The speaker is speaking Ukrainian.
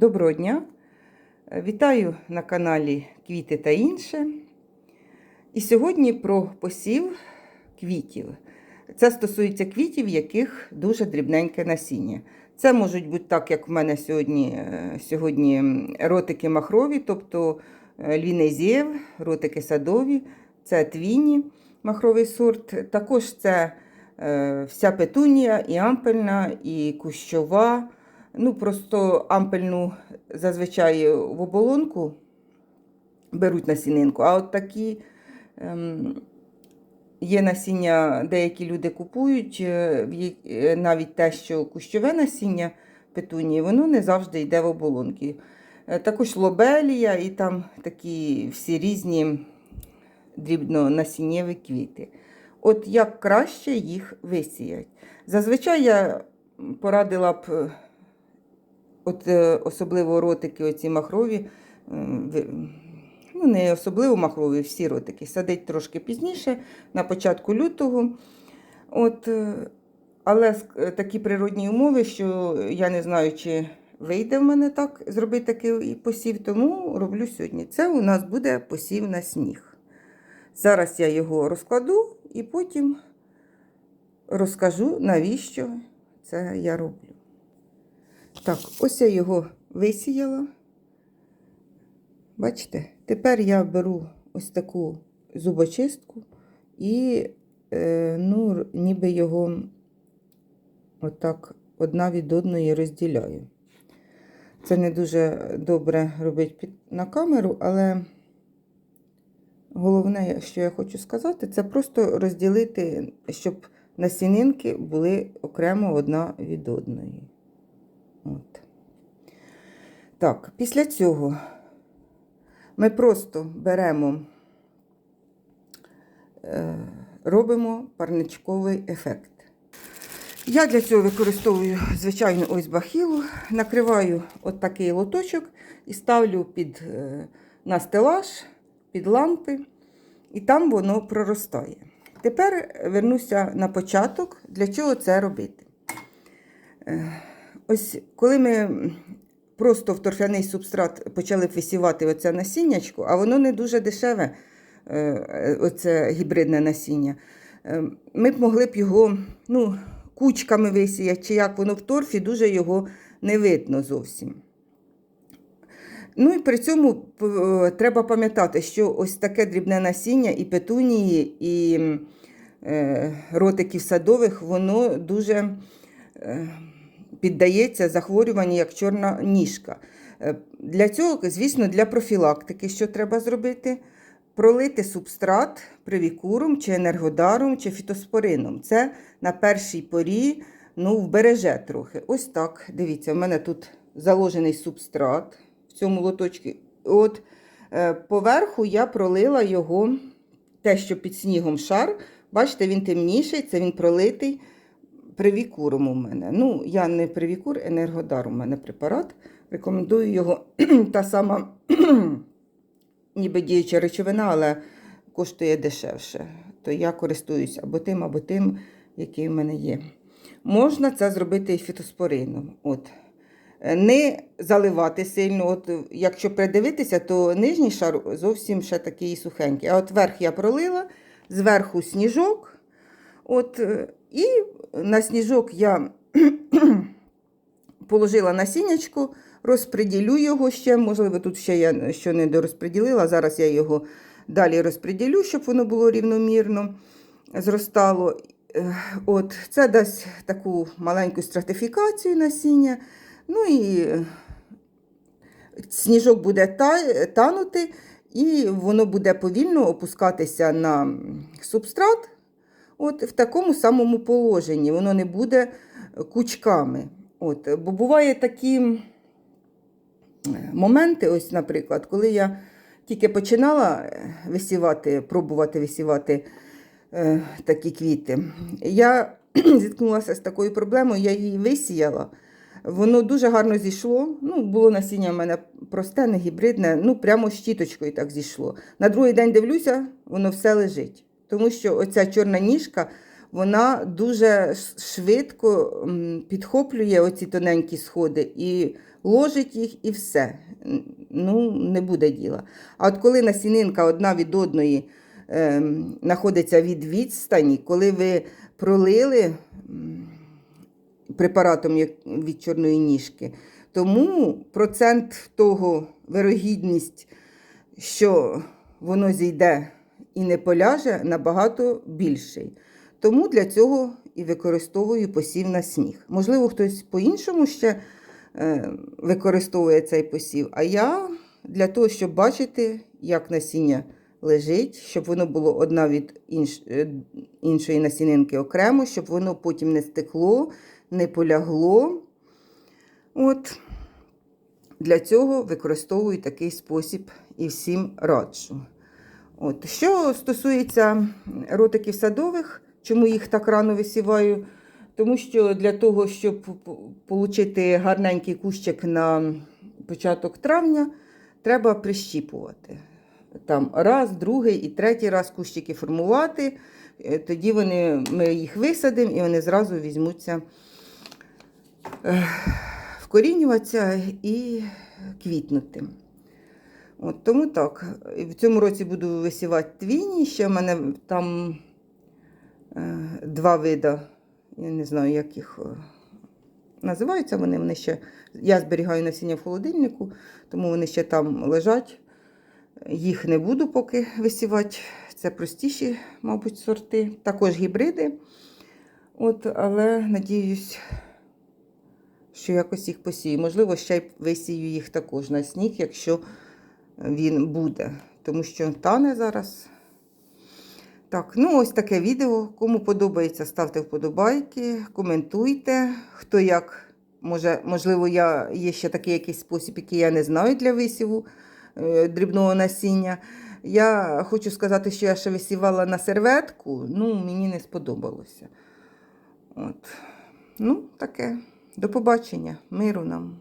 Доброго дня! Вітаю на каналі Квіти та інше. І сьогодні про посів квітів. Це стосується квітів, яких дуже дрібненьке насіння. Це можуть бути так, як в мене сьогодні, е, сьогодні ротики махрові, тобто е, ротики садові, це твіні махровий сорт. Також це е, вся петунія, і ампельна, і кущова. Ну, просто ампельну зазвичай в оболонку беруть насінинку, а от такі ем, є насіння, деякі люди купують, е, е, навіть те, що кущове насіння петунії, воно не завжди йде в оболонки. Е, Також лобелія і там такі всі різні дрібнонасіннєві квіти. От як краще їх висіять. Зазвичай я порадила б, от е, особливо ротики, оці махрові, ну не особливо махрові, всі ротики, садить трошки пізніше, на початку лютого. От, е, але е, такі природні умови, що я не знаю, чи вийде в мене так зробити такий посів, тому роблю сьогодні. Це у нас буде посів на сніг. Зараз я його розкладу і потім розкажу, навіщо це я роблю. Так, ось я його висіяла. Бачите? Тепер я беру ось таку зубочистку і е, ну, ніби його отак одна від одної розділяю. Це не дуже добре робити під, на камеру, але головне, що я хочу сказати, це просто розділити, щоб насінинки були окремо одна від одної. От. Так, після цього ми просто беремо, е, робимо парничковий ефект. Я для цього використовую звичайну ось бахілу, накриваю от такий лоточок і ставлю під, е, на стелаж, під лампи, і там воно проростає. Тепер вернуся на початок, для чого це робити. Ось коли ми просто в торфяний субстрат почали висівати оце насіннячко, а воно не дуже дешеве, е, оце гібридне насіння, е, ми б могли б його ну, кучками висіяти, чи як воно в торфі, дуже його не видно зовсім. Ну і при цьому е, треба пам'ятати, що ось таке дрібне насіння і петунії, і ротиків садових, воно дуже піддається захворюванню як чорна ніжка. Е, Для цього, звісно, для профілактики, що треба зробити? Пролити субстрат привікуром, чи енергодаром, чи фітоспорином. Це на першій порі ну, вбереже трохи. Ось так. Дивіться, в мене тут заложений субстрат в цьому лоточку. От е, поверху я пролила його, те, що під снігом шар. Бачите, він темніший, це він пролитий привікуром у мене. Ну, я не привікур, енергодар у мене препарат. Рекомендую його та сама ніби діюча речовина, але коштує дешевше. То я користуюсь або тим, або тим, який в мене є. Можна це зробити і фітоспорином. От. Не заливати сильно. От, якщо придивитися, то нижній шар зовсім ще такий сухенький. А от верх я пролила, зверху сніжок. От, і на сніжок я положила насіннячко, розподілю його ще. Можливо, тут ще я що не дорозподілила. Зараз я його далі розподілю, щоб воно було рівномірно зростало. От, це дасть таку маленьку стратифікацію насіння. Ну і е, сніжок буде танути, і воно буде повільно опускатися на субстрат. От в такому самому положенні воно не буде кучками. От, бо буває такі е, моменти, ось, наприклад, коли я тільки починала е, висівати, пробувати висівати е, такі квіти, я зіткнулася з такою проблемою, я її висіяла. Воно дуже гарно зійшло. Ну, було насіння в мене просте, не гібридне, ну прямо щіточкою так зійшло. На другий день дивлюся, воно все лежить. Тому що оця чорна ніжка вона дуже швидко підхоплює оці тоненькі сходи і ложить їх, і все. Ну, не буде діла. А от коли насінинка одна від одної ем, знаходиться від відстані, коли ви пролили препаратом від чорної ніжки, тому процент того, вирогідність, що воно зійде і не поляже, набагато більший. Тому для цього і використовую посів на сніг. Можливо, хтось по-іншому ще е, використовує цей посів, а я для того, щоб бачити, як насіння лежить, щоб воно було одна від інш, е, іншої насінинки окремо, щоб воно потім не стекло, не полягло. От. Для цього використовую такий спосіб і всім раджу. От. Що стосується ротиків садових, чому їх так рано висіваю? Тому що для того, щоб отримати гарненький кущик на початок травня, треба прищіпувати. Там раз, другий і третій раз кущики формувати. Е, Тоді вони, ми їх висадимо і вони зразу візьмуться е, вкорінюватися і квітнути. От, тому так. В цьому році буду висівати твіні. Ще в мене там е, два види. Я не знаю, як їх е, називаються. Вони, вони ще. Я зберігаю насіння в холодильнику, тому вони ще там лежать. Їх не буду поки висівати. Це простіші, мабуть, сорти. Також гібриди. От, але надіюсь, що якось їх посію. Можливо, ще й висію їх також на сніг, якщо він буде. Тому що тане зараз. Так, ну ось таке відео. Кому подобається, ставте вподобайки, коментуйте. Хто як, може, можливо, я, є ще такий якийсь спосіб, який я не знаю для висіву е, дрібного насіння. Я хочу сказати, що я ще висівала на серветку, ну, мені не сподобалося. От. Ну, таке. До побачення, миру нам.